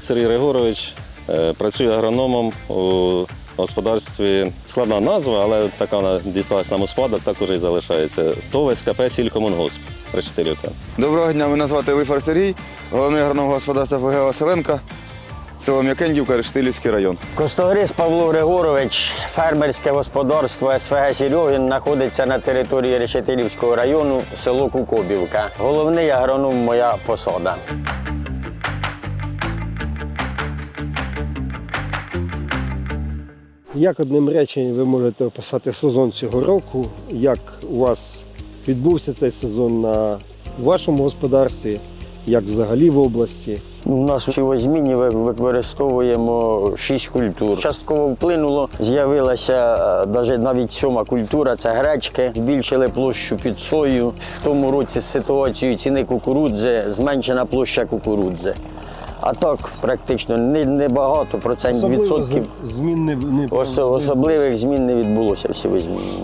Молод Сергій Григорович е, працює агрономом у господарстві. Складна назва, але така вона дісталась нам у спадок, так уже і залишається. ТОВ СКП Сількомунгосп Решетилівка. Доброго дня, мене звати Лифар Сергій, головний агроном господарства ФГ Василенка, село М'якендівка, Рештилівський район. Костогрис Павло Григорович, фермерське господарство СФГ Серьогін знаходиться на території Решетилівського району, село Кукобівка. Головний агроном моя посада. Як одним реченням ви можете описати сезон цього року? Як у вас відбувся цей сезон на вашому господарстві, як взагалі в області? У нас у сівозміні ви- використовуємо шість культур. Частково вплинуло, з'явилася е, навіть сьома культура це гречки. Збільшили площу під сою. В тому році з ситуацією ціни кукурудзи зменшена площа кукурудзи. А так практично не, не багато процентів відсотків. змін не, не Осо- особливих змін не відбулося Всі змінені.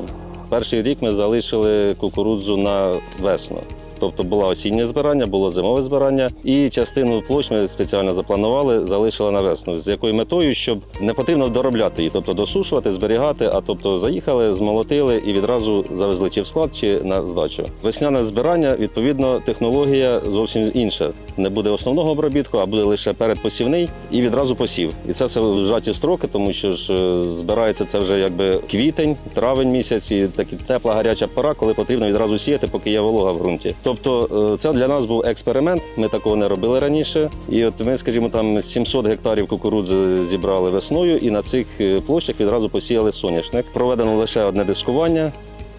Перший рік ми залишили кукурудзу на весну. Тобто було осіннє збирання, було зимове збирання, і частину площ ми спеціально запланували, залишили на весну. З якою метою, щоб не потрібно доробляти її, тобто досушувати, зберігати. А тобто заїхали, змолотили і відразу завезли чи в склад, чи на здачу. Весняне збирання, відповідно, технологія зовсім інша. Не буде основного обробітку, а буде лише передпосівний і відразу посів. І це все в вжаті строки, тому що ж е, збирається це вже якби квітень, травень місяць, і такі тепла гаряча пора, коли потрібно відразу сіяти, поки є волога в ґрунті. Тобто е, це для нас був експеримент. Ми такого не робили раніше. І от ми, скажімо, там 700 гектарів кукурудзи зібрали весною, і на цих е, площах відразу посіяли соняшник. Проведено лише одне дискування.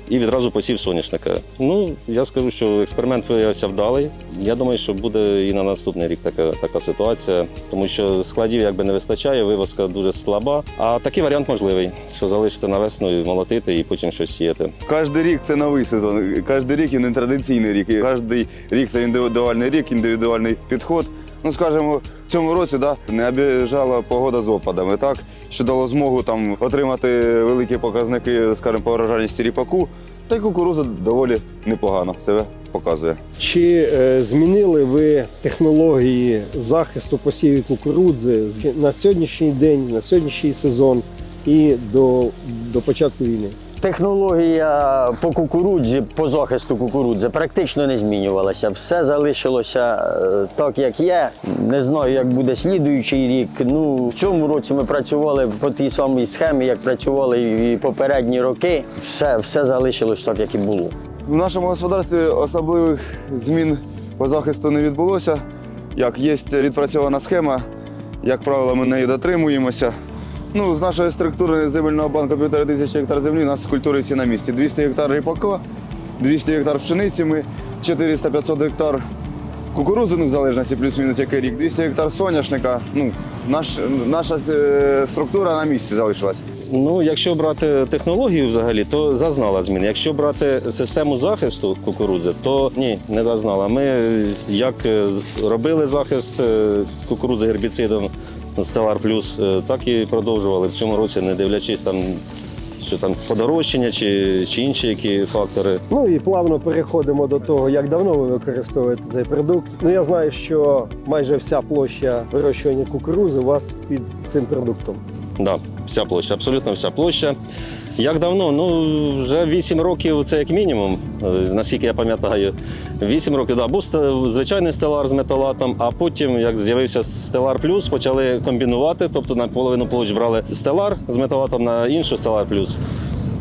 І відразу посів соняшника. Ну я скажу, що експеримент виявився вдалий. Я думаю, що буде і на наступний рік така, така ситуація, тому що складів якби не вистачає, вивозка дуже слаба. А такий варіант можливий, що залишити на весну і молотити, і потім щось сіяти. Кожен рік це новий сезон, кожен рік і не традиційний рік. Кожен рік це індивідуальний рік, індивідуальний підход. Ну, скажімо, цьому році да, не обіжала погода з опадами, так, що дало змогу там, отримати великі показники, скажімо, по врожайності ріпаку. Та й кукуруза доволі непогано себе показує. Чи е, змінили ви технології захисту посівів кукурудзи на сьогоднішній день, на сьогоднішній сезон і до, до початку війни? Технологія по кукурудзі, по захисту кукурудзи практично не змінювалася. Все залишилося е, так, як є. Не знаю, як буде слідуючий рік. Ну, в цьому році ми працювали по тій самій схемі, як працювали і попередні роки. Все, все залишилось так, як і було. В нашому господарстві особливих змін по захисту не відбулося. Як є відпрацьована схема, як правило, ми неї дотримуємося. Ну, з нашої структури земельного банку півтори тисячі гектар землі, у нас культури всі на місці. 200 гектар ріпака, 200 гектар пшениці, ми 400-500 гектар кукурудзи, ну, в залежності плюс-мінус який рік, 200 гектар соняшника. Ну, наш, наша е, структура на місці залишилась. Ну, якщо брати технологію взагалі, то зазнала змін. Якщо брати систему захисту кукурудзи, то ні, не зазнала. Ми як е, робили захист е, кукурудзи гербіцидом Stellar Plus, е, так і продовжували в цьому році, не дивлячись там, що там подорожчання чи, чи інші які фактори. Ну і плавно переходимо до того, як давно ви використовуєте цей продукт. Ну я знаю, що майже вся площа вирощування кукурузи у вас під цим продуктом. Да, вся площа, абсолютно вся площа. Як давно? Ну, вже 8 років це як мінімум, е, наскільки я пам'ятаю. 8 років, да, був звичайний стелар з металатом, а потім, як з'явився стелар плюс, почали комбінувати, тобто на половину площ брали стелар з металатом, на іншу стелар плюс.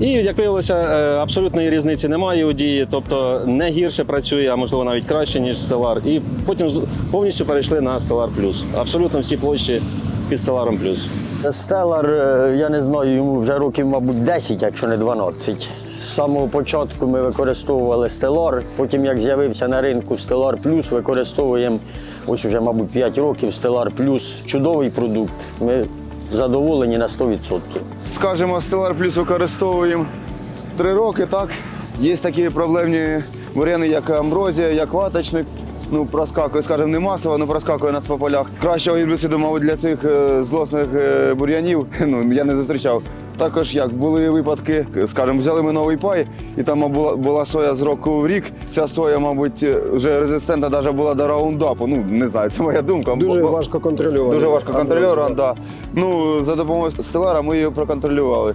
І як виявилося, е, абсолютної різниці немає у дії, тобто не гірше працює, а можливо навіть краще, ніж стелар. І потім повністю перейшли на стелар плюс. Абсолютно всі площі під стеларом плюс. Стеллар, е, я не знаю, йому вже років, мабуть, 10, якщо не 12. З самого початку ми використовували Стелор, потім як з'явився на ринку Стелар Плюс, використовуємо ось уже, мабуть, 5 років Стелар Плюс. Чудовий продукт. Ми задоволені на 100%. Скажімо, Stellar Plus використовуємо три роки, так? Є такі проблемні бур'яни, як амброзія, як ваточник. Ну, проскакує, скажімо, не масово, але проскакує нас по полях. Кращого гербіциду, мабуть, для цих е, злосних е, бур'янів ну, я не зустрічав. Також як були випадки, скажімо, взяли ми новий пай, і там була, була соя з року в рік. Ця соя, мабуть, е, вже резистентна навіть була до раундапу. Ну, не знаю, це моя думка. Дуже Бо- важко контролювати. Дуже важко контролювати, да. Ну, за допомогою стелара ми її проконтролювали.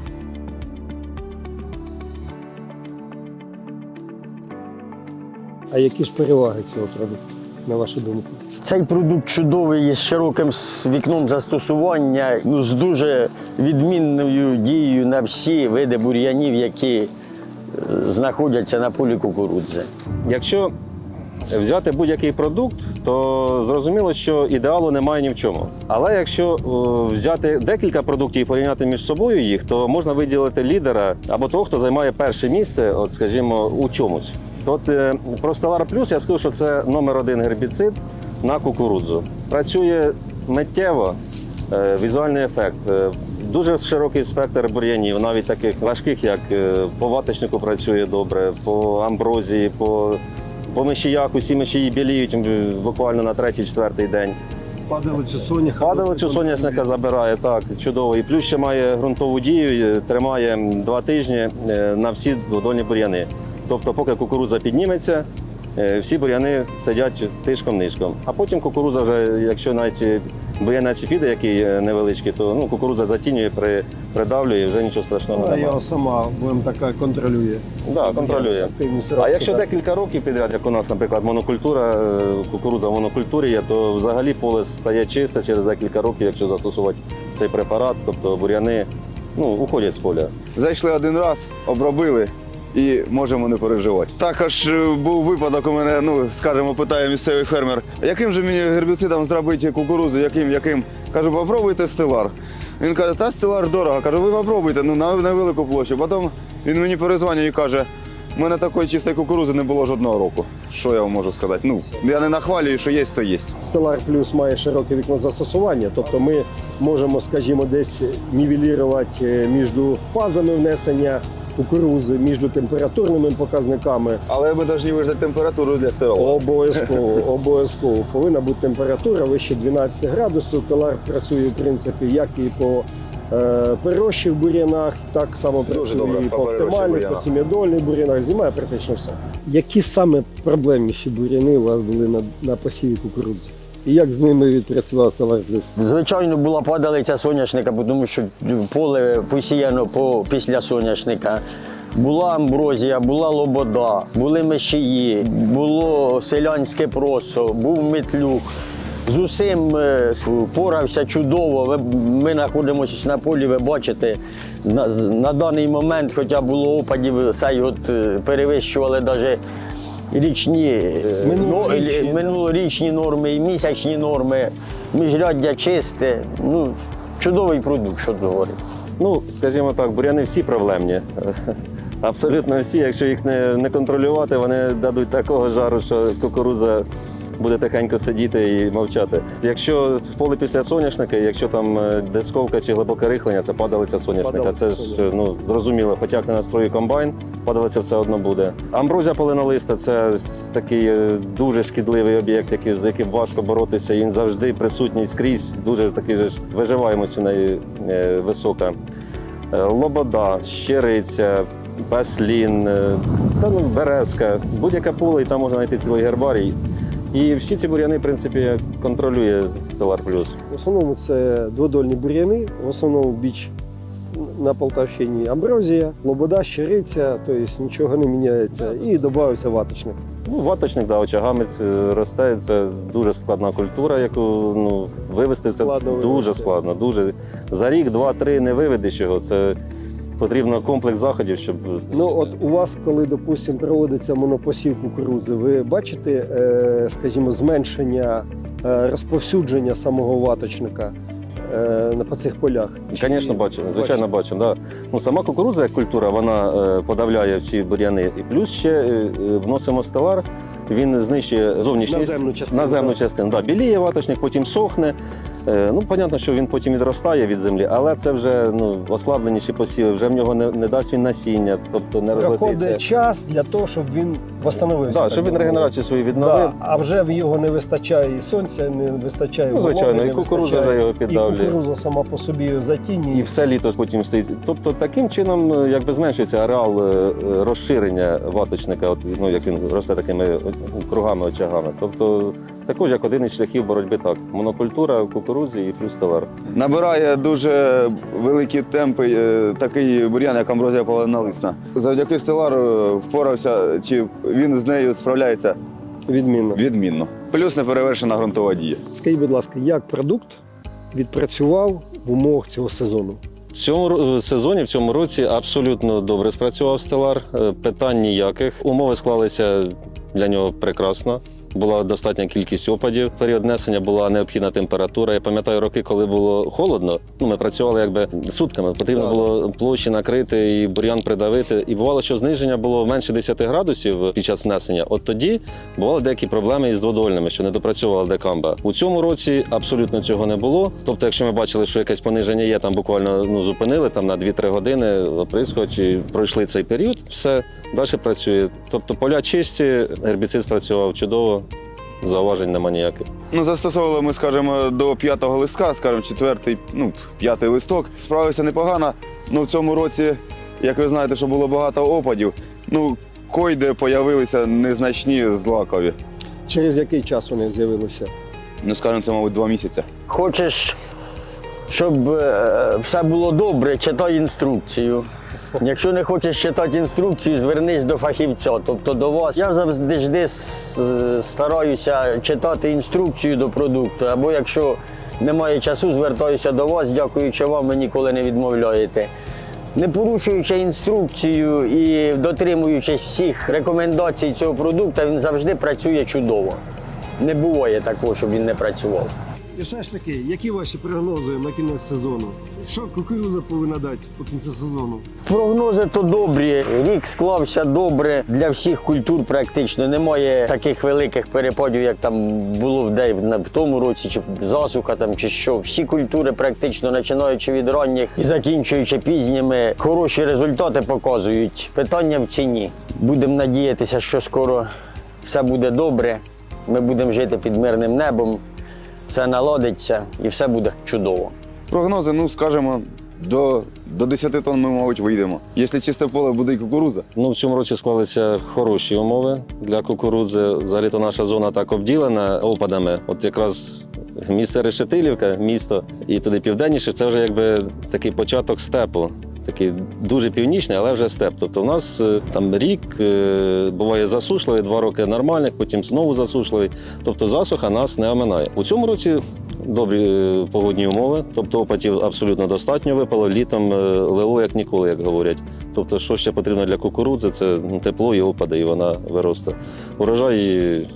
А які ж переваги цього продукту, на вашу думку? Цей продукт чудовий з широким вікном застосування, ну, з дуже відмінною дією на всі види бур'янів, які е, знаходяться на полі кукурудзи. Якщо взяти будь-який продукт, то зрозуміло, що ідеалу немає ні в чому. Але якщо е, взяти декілька продуктів і порівняти між собою їх, то можна виділити лідера або того, хто займає перше місце, от скажімо, у чомусь. От е, про Stellar Plus я скажу, що це номер один гербіцид на кукурудзу. Працює миттєво, е, візуальний ефект. е, Дуже широкий спектр бур'янів, навіть таких важких, як по ваточнику працює добре, по амброзії, по, по мишіях. Усі мишії біліють буквально на третій-четвертий день. Падалицю соняха. Падалицю соняшника забирає, так, чудово. І плюс ще має ґрунтову дію, тримає два тижні на всі дводольні бур'яни. Тобто, поки кукурудза підніметься, е, всі бур'яни сидять тишком-нишком. А потім кукурудза вже, якщо навіть е, бур'янець піде, який е, невеличкий, то ну, кукурудза затінює, при, придавлює, і вже нічого страшного немає. його сама, будемо така, контролює. Да, контролює. А якщо декілька років підряд, як у нас, наприклад, монокультура, кукурудза в монокультурі є, то взагалі поле стає чисте через декілька років, якщо застосувати цей препарат, тобто бур'яни ну, уходять з поля. Зайшли один раз, обробили і можемо не переживати. Також е, був випадок у мене, ну скажімо, питає місцевий фермер, яким же мені гербіцидом зробити кукурудзу, яким, яким? Кажу, попробуйте стелар. Він каже, та стелар дорого. Кажу, ви попробуйте, ну на, на велику площу. Потім він мені перезвонює і каже, у мене такої чистої кукурудзи не було жодного року. Що я вам можу сказати? Ну, я не нахвалюю, що є, то є. Stellar Plus має широке вікно застосування, тобто ми можемо, скажімо, десь нівелірувати е, між фазами внесення кукурузи, між температурними показниками. Але ми повинні виждати температуру для стелару. Обов'язково, обов'язково повинна бути температура вище 12 градусів. Stellar працює, в принципі, як і по е, перерощих бур'янах, так само працює добре, і по по оптимальних, по бур'янах. сім'ядольних бур'янах. Зимає практично все. Які саме проблемніші бур'яни у вас були на, на посіві кукурудзи? І як з ними відпрацював Stellar Звичайно, була падалиця соняшника, тому що поле посіяно по, після соняшника. Була амброзія, була лобода, були мешії, було селянське просо, був метлюк. З усім е, впорався чудово. Ми знаходимося на полі, ви бачите, на, на даний момент, хоча було опадів, цей от е, перевищували навіть річні, е, Минулорічні. но- минулорічні норми і місячні норми, міжряддя чисте. Ну, чудовий продукт, що тут говорити. Ну, скажімо так, бур'яни всі проблемні. Абсолютно всі. Якщо їх не, не контролювати, вони дадуть такого жару, що кукурудза буде тихенько сидіти і мовчати. Якщо в поле після соняшника, якщо там е, дисковка чи глибоке рихлення, це падалиця соняшника. Падалиця Це ж ну зрозуміло, хоча як не настрої комбайн, падалиця все одно буде. Амброзія полинолиста це такий е, дуже шкідливий об'єкт, з яким важко боротися. Він завжди присутній скрізь. Дуже такий ж виживаємость у неї е, висока. Е, Лобода, щириця, паслін, е, та ну, березка, будь-яке поле, і там можна знайти цілий гербарій. І всі ці бур'яни, в принципі, контролює Stellar Plus. В основному це дводольні бур'яни, в основному біч на Полтавщині амброзія, лобода, щириця, тобто нічого не міняється. І додався ваточник. Ну, ваточник, да, очагамець е, росте. Це дуже складна культура, яку ну, вивести це Складно дуже вивести. складно. Дуже. За рік, два-три не виведеш його. Це потрібно комплекс заходів, щоб Ну от у вас, коли допустимо, проводиться монопосів кукурудзи, ви бачите, е, скажімо, зменшення е, розповсюдження самого ваточника по цих полях? Звісно, бачимо, звичайно, бачимо. Да. Ну, сама кукурудза як культура, вона е, подавляє всі бур'яни. І плюс ще е, е, вносимо стелар, він знищує зовнішність Наземну частину, наземну частину. Да. Біліє ваточник, потім сохне. Е, Ну, понятно, що він потім відростає від землі, але це вже ну, ослабленіші посіви, вже в нього не, не дасть він насіння, тобто не розлетиться. Проходить час для того, щоб він восстановився. Да, так щоб він регенерацію свою відновив. Да, а вже в його не вистачає і сонця, не вистачає Ну, звичайно, вологи, і не кукурудза вже його піддавлює. І кукурудза сама по собі затінює. І все літо потім стоїть. Тобто таким чином е, якби зменшується ареал е, розширення ваточника, от, ну, як він росте такими кругами, очагами. Тобто також як один із шляхів боротьби так. Монокультура кукурудзі і плюс товар. Набирає дуже великі темпи е, такий бур'ян, як амброзія полинолисна. Завдяки стелару впорався, чи він з нею справляється Відмінно. відмінно. Плюс неперевершена ґрунтова дія. Скажіть, будь ласка, як продукт відпрацював в умовах цього сезону? В цьому сезоні, в цьому році абсолютно добре спрацював стелар. Е, Питань ніяких. Умови склалися для нього прекрасно. Була достатня кількість опадів. Період несення була необхідна температура. Я пам'ятаю роки, коли було холодно. Ну ми працювали якби сутками. Потрібно було площі накрити і бур'ян придавити. І бувало, що зниження було менше 10 градусів під час несення. От тоді бували деякі проблеми із дводольними, що не допрацьовувала декамба. У цьому році абсолютно цього не було. Тобто, якщо ми бачили, що якесь пониження є, там буквально ну зупинили там на 2-3 години оприскувач і пройшли цей період, все далі працює. Тобто поля чисті, гербіцид спрацював чудово. Зауважень нема ніяких. Ну, застосовували ми, скажімо, до п'ятого листка, скажімо, четвертий, ну, п'ятий листок. Справився непогано. Ну, в цьому році, як ви знаєте, що було багато опадів, ну, койде появилися незначні злакові. Через який час вони з'явилися? Ну, скажімо, це, мабуть, два місяці. Хочеш, щоб е, все було добре, читай інструкцію. Якщо не хочеш читати інструкцію, звернись до фахівця, тобто до вас. Я завжди стараюся читати інструкцію до продукту, або якщо немає часу, звертаюся до вас, дякуючи вам, ви ніколи не відмовляєте. Не порушуючи інструкцію і дотримуючись всіх рекомендацій цього продукту, він завжди працює чудово. Не буває такого, щоб він не працював. І все ж таки, які ваші прогнози на кінець сезону? Що кукуруза повинна дати по кінцю сезону? Прогнози то добрі. Рік склався добре для всіх культур. Практично немає таких великих перепадів, як там було в тому році, чи засуха там, чи що. Всі культури, практично починаючи від ранніх і закінчуючи пізніми, хороші результати показують. Питання в ціні. Будемо надіятися, що скоро все буде добре. Ми будемо жити під мирним небом, все наладиться і все буде чудово. Прогнози, ну, скажімо, до, до 10 тонн ми, мабуть, вийдемо. Якщо чисте поле буде і кукуруза. Ну, в цьому році склалися хороші умови для кукурудзи. Взагалі то наша зона так обділена опадами. От якраз місце Решетилівка, місто, і туди південніше, це вже якби такий початок степу. Такий дуже північний, але вже степ. Тобто, у нас е, там рік е, буває засушливий, два роки нормальних, потім знову засушливий. Тобто засуха нас не оминає. У цьому році добрі е, погодні умови, тобто опадів абсолютно достатньо випало. Літом лило як ніколи, як говорять. Тобто, що ще потрібно для кукурудзи, це ну, тепло і опади, і вона виросте. Урожай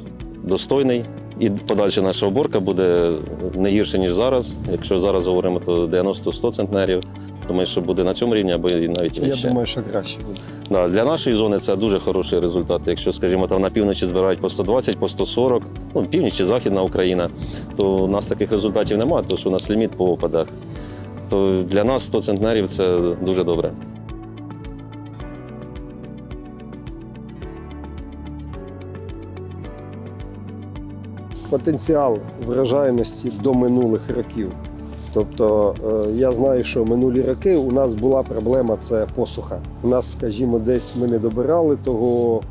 достойний. І подальша наша оборка буде не гірше, ніж зараз. Якщо зараз говоримо, то 90-100 центнерів. Думаю, що буде на цьому рівні або і навіть Я думаю, що краще буде. Да, для нашої зони це дуже хороший результат. Якщо, скажімо, там на півночі збирають по 120, по 140, ну, північ чи західна Україна, то у нас таких результатів немає, тому що у нас ліміт по опадах. То для нас 100 центнерів це дуже добре. Потенціал врожайності до минулих років. Тобто е, я знаю, що минулі роки у нас була проблема це посуха. У нас, скажімо, десь ми не добирали того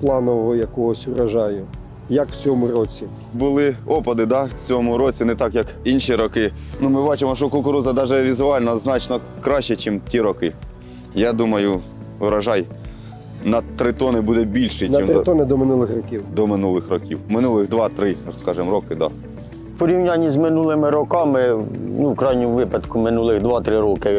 планового якогось урожаю. Як в цьому році? Були опади да, в цьому році, не так, як інші роки. Ну, ми бачимо, що кукуруза навіть візуально значно краще, ніж ті роки. Я думаю, урожай на 3 тони буде більший, На ніж три тони до минулих років. до минулих років. Минулих 2-3, скажімо, роки, да. В порівнянні з минулими роками, ну, в крайньому випадку, минулих 2-3 роки,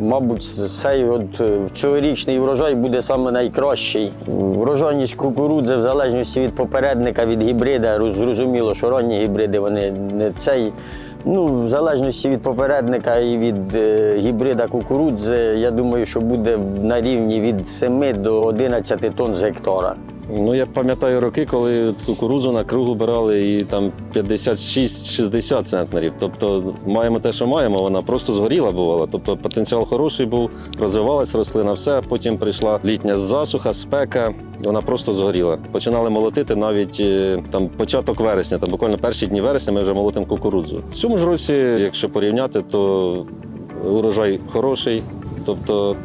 мабуть, цей от е, цьогорічний врожай буде саме найкращий. Врожайність кукурудзи в залежності від попередника, від гібрида, зрозуміло, що ранні гібриди вони не цей. Ну, в залежності від попередника і від е, гібрида кукурудзи, я думаю, що буде на рівні від 7 до 11 тонн з гектара. Ну, я пам'ятаю роки, коли кукурудзу на кругу брали і там 56-60 центнерів. Тобто маємо те, що маємо, вона просто згоріла бувала. Тобто потенціал хороший був, розвивалась рослина, все. Потім прийшла літня засуха, спека, вона просто згоріла. Починали молотити навіть е, там початок вересня, там буквально перші дні вересня ми вже молотимо кукурудзу. В цьому ж році, якщо порівняти, то урожай хороший. Тобто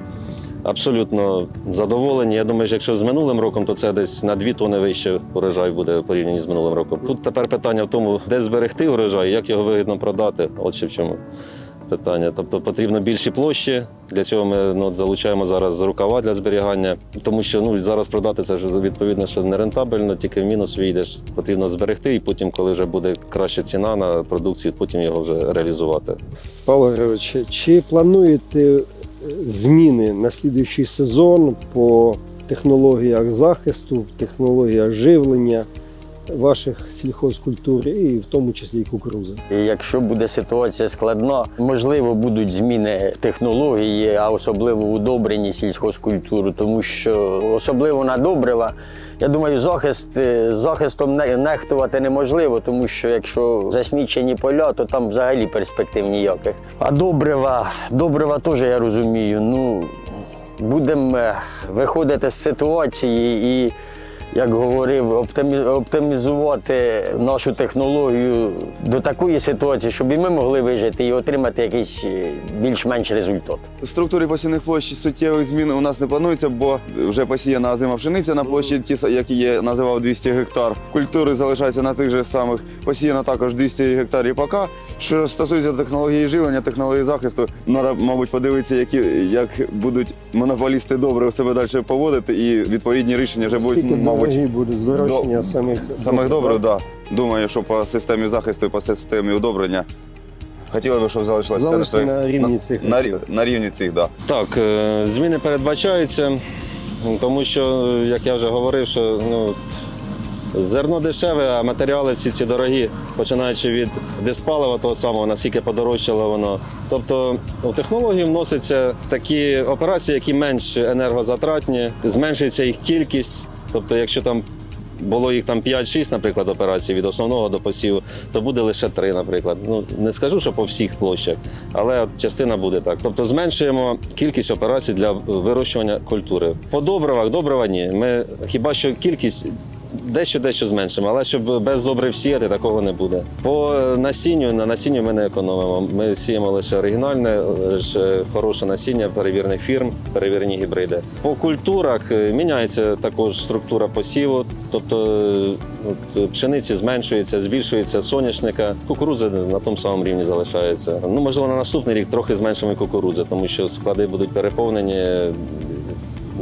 Абсолютно задоволені. Я думаю, що якщо з минулим роком, то це десь на 2 тони вище урожай буде в порівнянні з минулим роком. Тут тепер питання в тому, де зберегти урожай, як його вигідно продати. От ще в чому питання. Тобто потрібно більші площі. Для цього ми ну, залучаємо зараз рукава для зберігання, тому що ну зараз продати це ж відповідно, що не рентабельно, тільки в мінус війдеш. Потрібно зберегти, і потім, коли вже буде краща ціна на продукцію, потім його вже реалізувати. Павло Григорович, чи плануєте зміни на слідуючий сезон по технологіях захисту, технологіях живлення ваших сільхозкультур і в тому числі і кукурузи? Якщо буде ситуація складна, можливо, будуть зміни технології, а особливо удобрені сільхозкультури, тому що особливо на добрива. Я думаю, захист е, захистом нехтувати неможливо, тому що якщо засмічені поля, то там взагалі перспектив ніяких. А добрива, добрива теж я розумію. Ну будемо е, виходити з ситуації і як говорив, оптимі- оптимізувати нашу технологію до такої ситуації, щоб і ми могли вижити і отримати якийсь е, більш-менш результат. В структурі посівних площ суттєвих змін у нас не планується, бо вже посіяна зима пшениця на площі, ті, які я називав 200 гектар. Культури залишаються на тих же самих. Посіяно також 200 гектар ріпака. Що стосується технології живлення, технології захисту, треба, мабуть, подивитися, які як будуть монополісти добре себе далі поводити, і відповідні рішення вже будуть, Скільки мабуть, буде здорожчання до- самих самих добре, да? да. Думаю, що по системі захисту і по системі удобрення. Хотіли б, щоб залишилося Залишити на рівні цих на, гектарів. на рівні цих, да. Так, е, зміни передбачаються, тому що, е, як я вже говорив, що ну, зерно дешеве, а матеріали всі ці дорогі, починаючи від диспалива того самого, наскільки подорожчало воно. Тобто у технологію вносяться такі операції, які менш енергозатратні, зменшується їх кількість. Тобто, якщо там було їх там 5-6, наприклад, операцій від основного до посіву, то буде лише 3, наприклад. Ну не скажу, що по всіх площах, але от частина буде так. Тобто зменшуємо кількість операцій для вирощування культури. По добривах, добрива ні. Ми хіба що кількість. Дещо дещо зменшимо, але щоб без добрив сіяти, такого не буде. По насінню на насінню ми не економимо. Ми сіємо лише оригінальне, лише хороше насіння перевірених фірм, перевірені гібриди. По культурах е, міняється також структура посіву, тобто е, пшениці зменшується, збільшується соняшника, кукурудзи на тому самому рівні залишається. Ну можливо, на наступний рік трохи зменшимо кукурудзи, тому що склади будуть переповнені,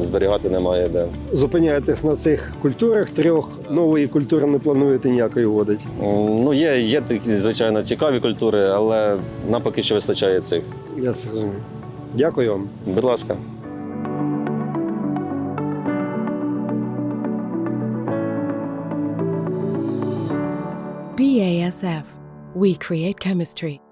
зберігати немає де. Зупиняєтесь на цих культурах трьох, нової культури не плануєте ніякої вводити. Ну, є, є такі, звичайно, цікаві культури, але нам поки що вистачає цих. Я це розумію. Дякую вам. Будь ласка. BASF. We create chemistry.